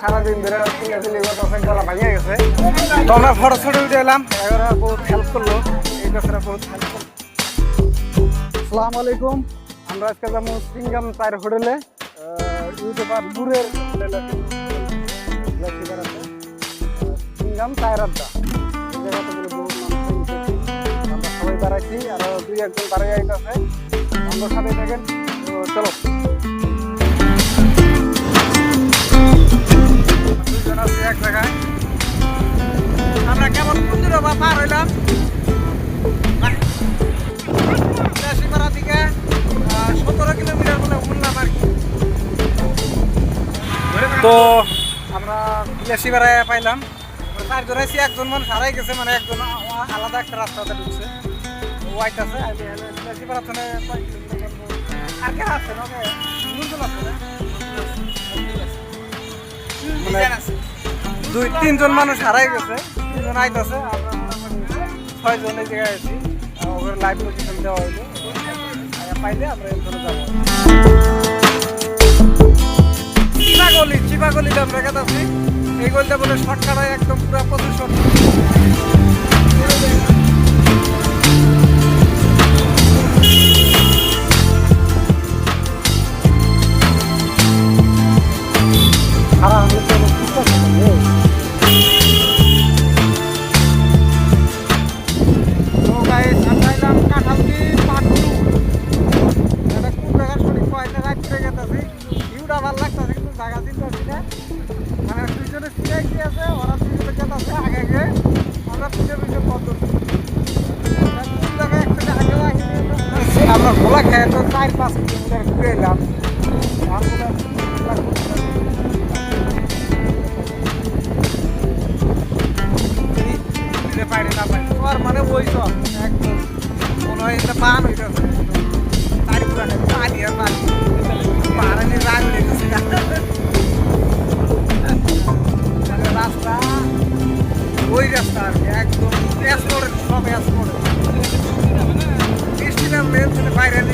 সারাদিন ধরে চিল্লাচিল্লি করতেছে গলা ভাঙিয়ে গেছে। তো আমরা ফটো ছড়ে উঠে এলাম। এরা বহুত হেল্প করল। এই বেচারা বহুত হেল্প করল। আসসালামু আলাইকুম। আমরা আজকে যাব সিঙ্গাম চায়ের হোটেলে। ইউটিউবার দূরের সিঙ্গাম চায়ের আড্ডা। এই জায়গাতে বহুত আমরা সবাই দাঁড়াইছি আরও দুই একজন আমরা সাথে থাকেন। চলো। তো আমরা শিবারায় পাইলাম। চারজন আছি একজন মানুষ হারাই গেছে মানে একজন আলাদা একটা রাস্তাতে ঢুকছে। হোয়াইট আছে আর কে না আছে না? মানে দুই তিনজন মানুষ হারাই গেছে তিনজন আইতাছে ছয়জন এই জায়গায় আছি। ওদের লাইভ লোকেশন দেওয়া হইল। পাইলে আমরা এখানে যাব। গলিতে বলে শর্টকাট হয় একদম পুরো প্রচুর শর্ট খারাপ হলে আছে, ওরা দুইজনে গেতেছে আগে আগে। আমরা পিছিয়ে পিছিয়ে পথ ধরছি। তা কোন জায়গায় আমরা। আমরা খেয়ে তো চার, পাঁচ কিলোমিটার ঘুরে এলাম। মানে ওই সব একদম। মনে হয় এটা পান হইতেছে। একদম এস মোড়ে সব অ্যাস মোড়ে বৃষ্টি মেন বাইরে।